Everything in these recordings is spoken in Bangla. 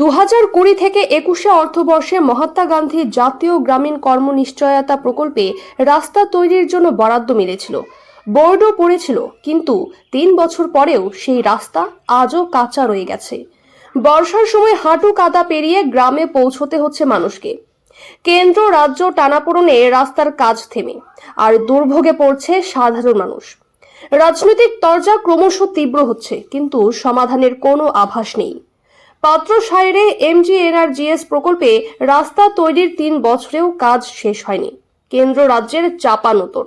দু হাজার কুড়ি থেকে একুশে অর্থবর্ষে মহাত্মা গান্ধী জাতীয় গ্রামীণ কর্মনিশ্চয়তা প্রকল্পে রাস্তা তৈরির জন্য বরাদ্দ মিলেছিল। বোর্ডও পড়েছিল, কিন্তু তিন বছর পরেও সেই রাস্তা আজও কাঁচা রয়ে গেছে। বর্ষার সময় হাঁটু কাদা পেরিয়ে গ্রামে পৌঁছতে হচ্ছে মানুষকে। কেন্দ্র, রাজ্য টানাপোড়নে রাস্তার কাজ থেমে, আর দুর্ভোগে পড়ছে সাধারণ মানুষ। রাজনৈতিক তরজা ক্রমশ তীব্র হচ্ছে, কিন্তু সমাধানের কোনো আভাস নেই। পাত্র সাইরে এমজিএনআরজিএস প্রকল্পে রাস্তা তৈরির তিন বছরেও কাজ শেষ হয়নি। কেন্দ্র রাজ্যের চাপানোতর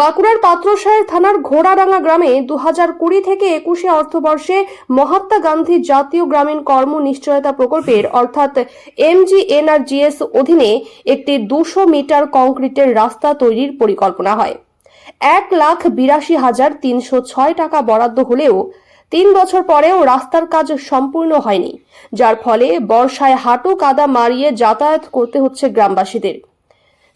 বাঁকুড়ার পাত্রসায়ের থানার ঘোড়াডাঙ্গা গ্রামে দু হাজার কুড়ি থেকে একুশে অর্থবর্ষে মহাত্মা গান্ধী জাতীয় গ্রামীণ কর্ম নিশ্চয়তা প্রকল্পের, অর্থাৎ এমজিএনআরজিএস অধীনে একটি দুশো মিটার কংক্রিটের রাস্তা তৈরির পরিকল্পনা হয়। এক লাখ বিরাশি হাজার তিনশো ছয় টাকা বরাদ্দ হলেও তিন বছর পরেও রাস্তার কাজ সম্পূর্ণ হয়নি, যার ফলে বর্ষায় হাঁটু কাদা মারিয়ে যাতায়াত করতে হচ্ছে গ্রামবাসীদের।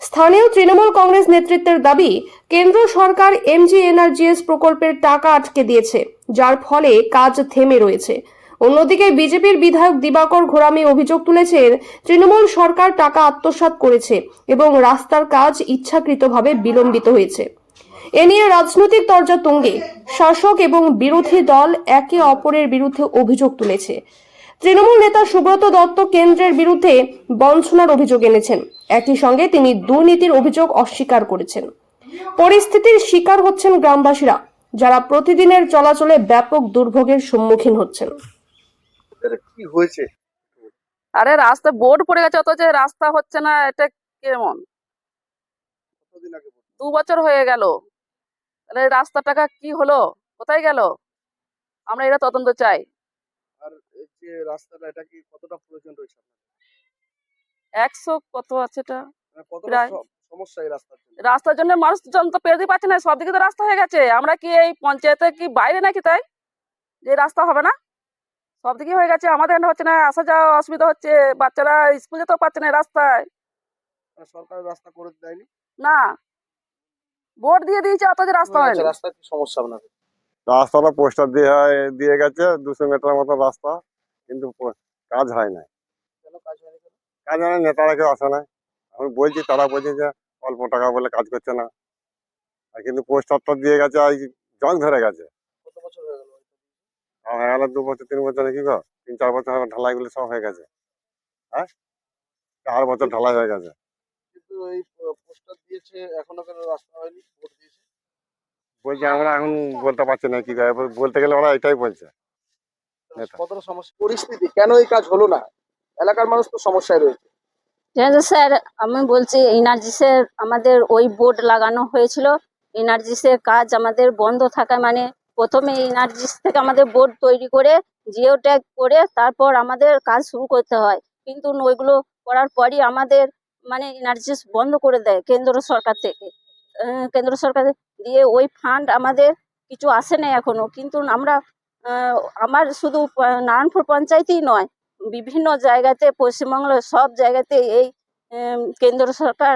স্থানীয় তৃণমূল কংগ্রেস নেতৃত্বের দাবি, কেন্দ্র সরকার এমজিএনআরজিএস প্রকল্পের টাকা আটকে দিয়েছে, যার ফলে কাজ থেমে রয়েছে। অন্যদিকে বিজেপির বিধায়ক দিবাকর ঘোরামি অভিযোগ তুলেছেন, তৃণমূল সরকার টাকা আত্মসাৎ করেছে এবং রাস্তার কাজ ইচ্ছাকৃতভাবে বিলম্বিত হয়েছে। এ নিয়ে রাজনৈতিক তরজা তুঙ্গে। শাসক এবং বিরোধী দল একে অপরের বিরুদ্ধে অভিযোগ তুলেছে। তৃণমূল নেতা সুব্রত দত্ত কেন্দ্রের বিরুদ্ধে বঞ্চনার অভিযোগ এনেছেন। একই সঙ্গে তিনি দুর্নীতির অভিযোগ অস্বীকার করেছেন। পরিস্থিতির শিকার হচ্ছেন গ্রামবাসীরা যারা প্রতিদিনের চলাচলে ব্যাপক দুর্ভোগের সম্মুখীন হচ্ছেন। কি হয়েছে? আরে রাস্তা বোর্ড পড়ে গেছে অথচ রাস্তা হচ্ছে না এটা কেমন? কতদিন আগে বলুন? দু বছর হয়ে গেল। তাহলে এই রাস্তার টাকা কি হলো? কোথায় গেল? আমরা এটা তদন্ত চাই। আর এই যে রাস্তাটা এটা কি কতটা প্রয়োজন রয়েছে একশো কত আছে এটা? মানে কতটা সমস্যা এই রাস্তার জন্য? রাস্তার জন্য মানুষজন তো পেরোতে পারছে না সব দিকে তো রাস্তা হয়ে গেছে। আমরা কি এই পঞ্চায়েতে কি বাইরে নাকি তাই? যে রাস্তা হবে না? সব দিকে হয়ে গেছে আমাদের এখানে হচ্ছে না আসা যাওয়া অসুবিধা হচ্ছে বাচ্চারা স্কুল যেতেও পারছে না রাস্তায়। সরকার রাস্তা করে দেয়নি? না। ভোট দিয়ে দিয়েছে অথচ রাস্তা হয়নি। রাস্তার কি সমস্যা আপনাদের রাস্তাটা পোস্টার দিয়ে দিয়ে গেছে দুশো মিটার মতো রাস্তা কিন্তু কাজ হয় না কাজ হয়নি কেন? কাজ হয় না নেতারা কেউ আসে না আমি বলছি তারা বলছে যে অল্প টাকা বলে কাজ করছে না। আর কিন্তু পোস্টারটা দিয়ে গেছে আর জং ধরে গেছে। হয়ে গেল? আর হয়ে দু বছর তিন বছর কি গো? তিন চার বছর ঢালাইগুলো সব হয়ে গেছে। হ্যাঁ? চার বছর ঢালাই হয়ে গেছে। এই পোস্টার দিয়েছে এখনও কেন রাস্তা হয়নি ভোট দিয়েছে। বলছে আমরা এখন বলতে পারছি না কি বলতে গেলে ওরা এটাই বলছে। কতটা সমস্যা? পরিস্থিতি কেন এই কাজ হলো না? এলাকার মানুষ তো সমস্যায় রয়েছে। স্যার আমি বলছি এনার্জিসের আমাদের ওই বোর্ড লাগানো হয়েছিল। এনার্জিসের কাজ আমাদের বন্ধ থাকা মানে প্রথমে এনার্জিস থেকে আমাদের বোর্ড তৈরি করে জিও ট্যাগ করে তারপর আমাদের কাজ শুরু করতে হয়। কিন্তু ওইগুলো করার পরই আমাদের মানে এনার্জিস বন্ধ করে দেয় কেন্দ্র সরকার থেকে। কেন্দ্র সরকার দিয়ে ওই ফান্ড আমাদের কিছু আসে না এখনও। কিন্তু আমরা আমার শুধু নারায়ণপুর পঞ্চায়েতেই নয়, বিভিন্ন জায়গাতে, পশ্চিমবাংলার সব জায়গাতে এই কেন্দ্র সরকার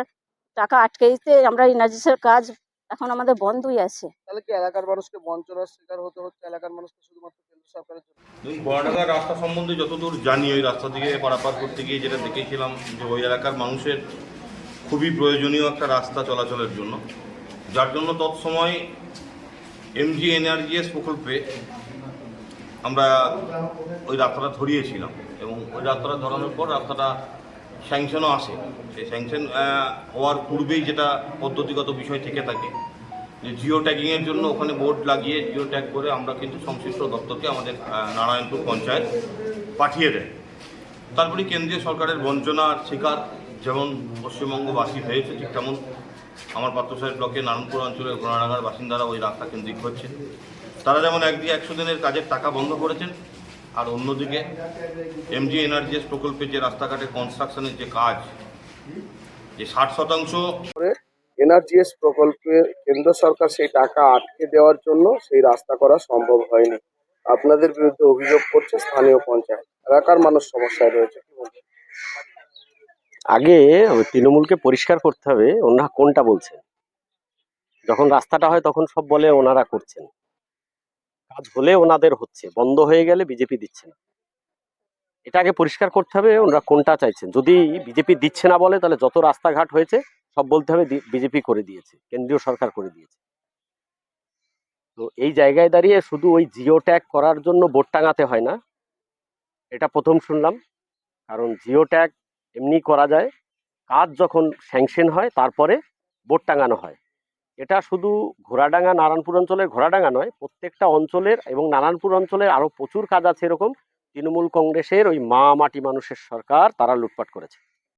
টাকা আটকে দিতে আমরা এনার্জিসের কাজ এখন আমাদের বন্ধই আছে। তাহলে কি এলাকার মানুষকে বঞ্চনার শিকার হতে হচ্ছে? এলাকার মানুষকে শুধুমাত্র কেন্দ্র সরকারের জন্য? বড়াডাঙ্গার রাস্তা সম্বন্ধে যতদূর জানি ওই রাস্তা থেকে পারাপার করতে গিয়ে যেটা দেখেছিলাম যে ওই এলাকার মানুষের খুবই প্রয়োজনীয় একটা রাস্তা চলাচলের জন্য যার জন্য তৎসময় এমজি এনআরজিএস প্রকল্পে আমরা ওই রাস্তাটা ধরিয়েছিলাম এবং ওই রাস্তাটা ধরানোর পর রাস্তাটা স্যাংশনও আসে। সেই স্যাংশন হওয়ার পূর্বেই যেটা পদ্ধতিগত বিষয় থেকে থাকে। যে জিও ট্যাগিংয়ের জন্য ওখানে বোর্ড লাগিয়ে জিও ট্যাগ করে আমরা কিন্তু সংশ্লিষ্ট দপ্তরকে আমাদের নারায়ণপুর পঞ্চায়েত পাঠিয়ে দেয়। তারপরে কেন্দ্রীয় সরকারের বঞ্চনার শিকার যেমন পশ্চিমবঙ্গবাসী হয়েছে ঠিক তেমন আমার পাত্রসাহেব ব্লকে নারায়ণপুর অঞ্চলের ঘোড়াডাঙ্গার বাসিন্দারা ওই রাস্তা কেন্দ্রিক হচ্ছে। তারা যেমন একদিকে একশো দিনের কাজের টাকা বন্ধ করেছেন আর অন্যদিকে এমজি এনার্জিএস প্রকল্পে যে রাস্তাঘাটে কনস্ট্রাকশনের যে কাজ যে ষাট শতাংশ এনআরজিএস প্রকল্পে কেন্দ্র সরকার সেই টাকা আটকে দেওয়ার জন্য সেই রাস্তা করা সম্ভব হয়নি। আপনাদের বিরুদ্ধে অভিযোগ করছে স্থানীয় পঞ্চায়েত। এলাকার মানুষ সমস্যায় রয়েছে আগে তৃণমূলকে পরিষ্কার করতে হবে ওনারা কোনটা বলছেন? যখন রাস্তাটা হয় তখন সব বলে ওনারা করছেন। কাজ হলে ওনাদের হচ্ছে, বন্ধ হয়ে গেলে বিজেপি দিচ্ছে না। এটা আগে পরিষ্কার করতে হবে, ওনারা কোনটা চাইছেন? যদি বিজেপি দিচ্ছে না বলে, তাহলে যত রাস্তাঘাট হয়েছে, সব বলতে হবে বিজেপি করে দিয়েছে, কেন্দ্রীয় সরকার করে দিয়েছে। তো এই জায়গায় দাঁড়িয়ে শুধু ওই জিও ট্যাগ করার জন্য বোর্ড টাঙাতে হয় না, এটা প্রথম শুনলাম। কারণ জিও ট্যাগ এমনি করা যায়, কাজ যখন স্যাংশন হয়, তারপরে বোর্ড টাঙানো হয়। এটা শুধু ঘোড়াডাঙ্গা নারায়ণপুর অঞ্চলের ঘোড়াডাঙ্গা নয়, প্রত্যেকটা অঞ্চলের এবং নারায়ণপুর অঞ্চলের আরও প্রচুর কাজ আছে এরকম। তৃণমূল কংগ্রেসের ওই মা মাটি মানুষের সরকার তারা লুটপাট করেছে।